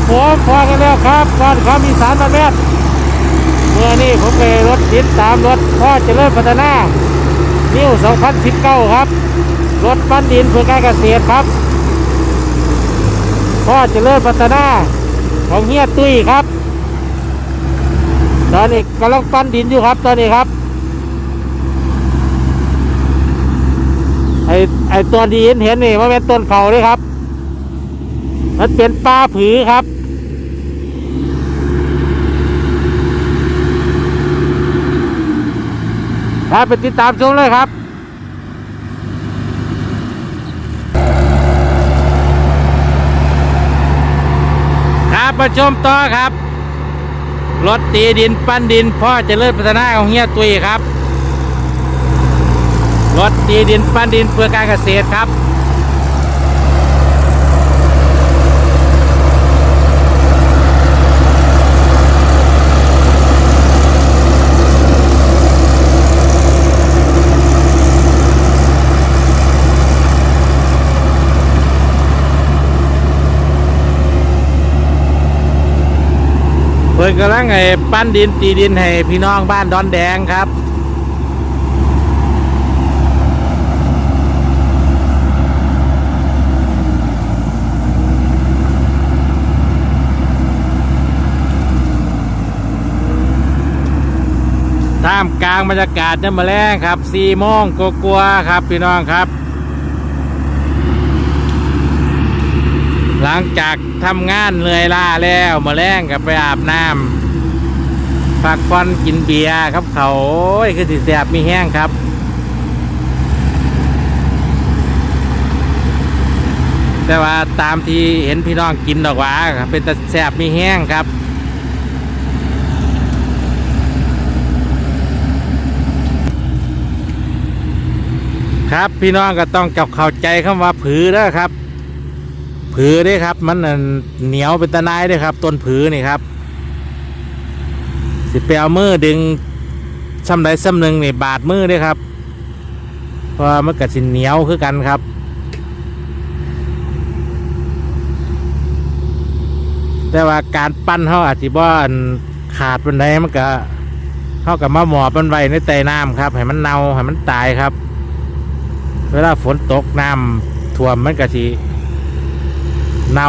ครับผมพอกันแล้วครับก่อนความมีสารมาแม่นเมื่อนี้ผมไปรถติดตามรถพ่อจเจริญพัฒนานิ้ว2019 ครับ รถปั้นดินเพื่อการเกษตรครับพ่อจเจริญพัฒนาของเฮียตุ้ยครับ ตอนนี้กำลังปั้นดินอยู่ครับตอนนี้ครับไอไอตัวดีเห็นเห็นนี่มันเป็นต้นเขาเลยครับ มันเป็นปลาผือครับ ครับไปติดตามชมเลยครับครับมาชมต่อครับ รถตีดินปั้นดิน พ่อเจริญพัฒนาของเฮียตุยครับ รถตีดินปั้นดินเพื่อการเกษตรครับ นกำลังไอ้ปั้นดินตีดินให้พี่น้องบ้านดอนแดงครับท่ามกลางบรรยากาศจะมาแรงครับสี่โมงกลัวๆครับ พี่น้องครับ หลังจากทำงานเหนื่อยล้าแล้วมาแรงกับไปอาบน้ำพักผ่อนกินเบียร์ครับเขาโอ้ยคือสิแสบมีแห้งครับแต่ว่าตามที่เห็นพี่น้องกินดอกว่าครับเป็นต่แสบมีแห้งครับ ครับพี่น้องก็ต้องกับเข้าใจคำว่าผือแล้วครับ ผือด้วยครับ มันเหนียวเป็นตะนายเด้ครับ ต้นผือนี่ครับ สิไปเอามือดึงซ้ำใดซ้ำหนึ่งนี่บาดมือด้วยครับเพราะมันกัสินเหนียวคือกันครับแต่ว่าการปั้นเขาอาจจะบ่อันขาดเป็นไดมันก็เขากับมาหมอบมันไว้ในใต้น้ำครับให้มันเน่าให้มันตายครับ เวลาฝนตกน้ำท่วมมันก็สิ เน่า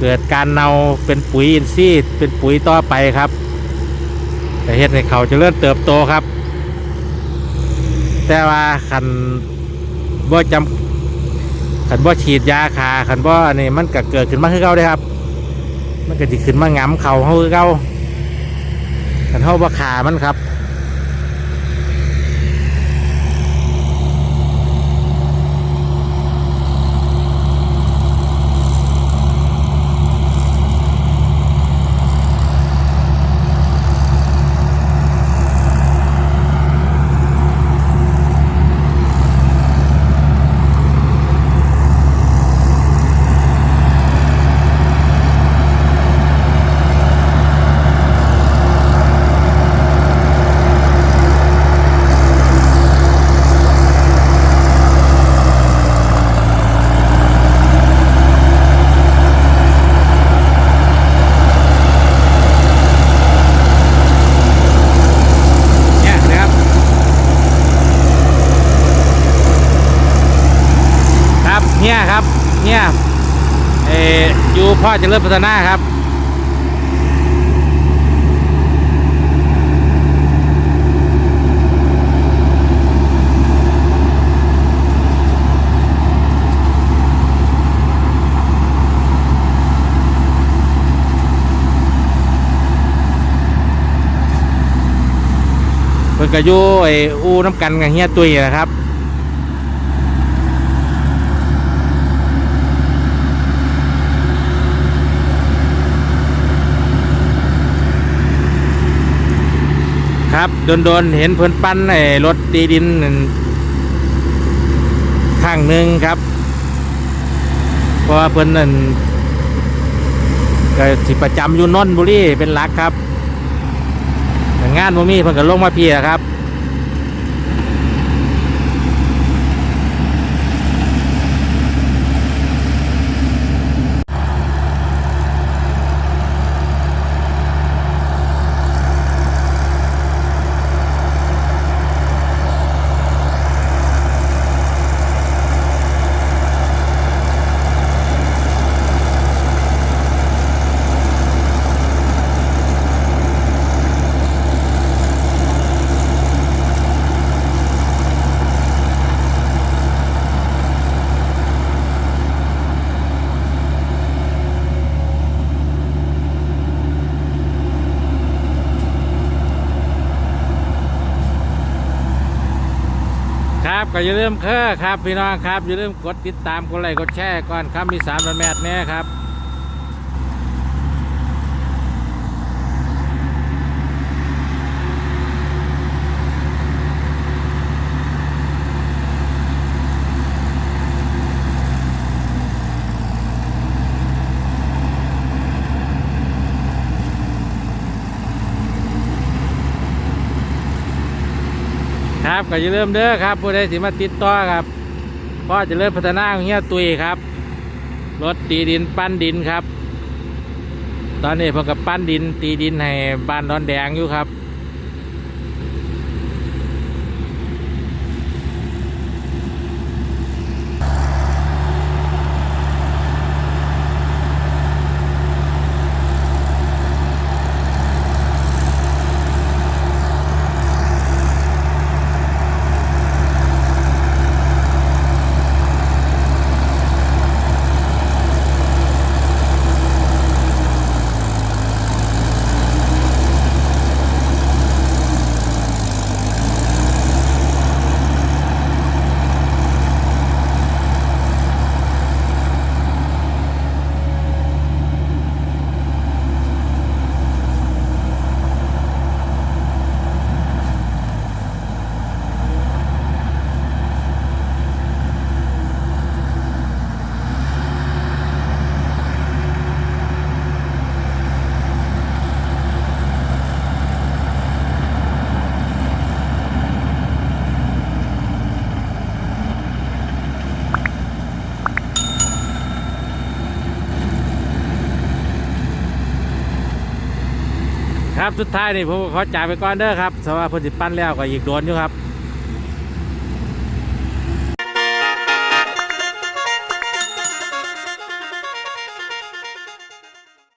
เกิดการเน่าเป็นปุ๋ยอินทรีย์เป็นปุ๋ยต่อไปครับแต่เฮ็ดให้เขาจะเริ่มเติบโตครับ แต่ว่าขันบ่จำขันบ่ฉีดยาคาขันบ่อันนี้มันก็เกิดขึ้นมาคือเก่าได้ครับ มันก็สิขึ้นมางํเขาเฮาคือเก่าขันเฮาบ่ขามันครับ เนี่ยนะครับ ครับเนี่ยครับ เนี่ยเออยู่พ่อจะเริ่มพัฒนาครับเพิ่นก็อยู่ไอ้อูน้ำกันกับเฮียตุ้ยนะครับ ครับโดนๆเห็นเพิ่นปั้นไอ้รถตีดินนั่นข้างหนึ่งครับ เพราะว่าเพิ่นนั่นก็สิประจำอยู่นนทบุรีเป็นหลักครับงานบ่มีเพิ่นก็ลงมาเพียครับ ก็อย่าลืมเคอครับพี่น้องครับอย่าลืมกดติดตามกดไลค์กดแชร์ก่อนครับมีสามแมทแน่ครับ ครับก็อย่าลืมเด้อครับผู้ใดสิมาติดต่อครับพ่อจะเริ่มพัฒนาของเฮียตุยครับรถตีดินปั้นดินครับ ตอนนี้เพิ่งกับปั้นดิน ตีดินให้บ้านดอนแดงอยู่ครับ ครับสุดท้ายนี่ผมขอจ่ายไปก่อนเด้อครับสำหรับเพนสิปั้นแล้วก็อีกโดนอยู่ครับ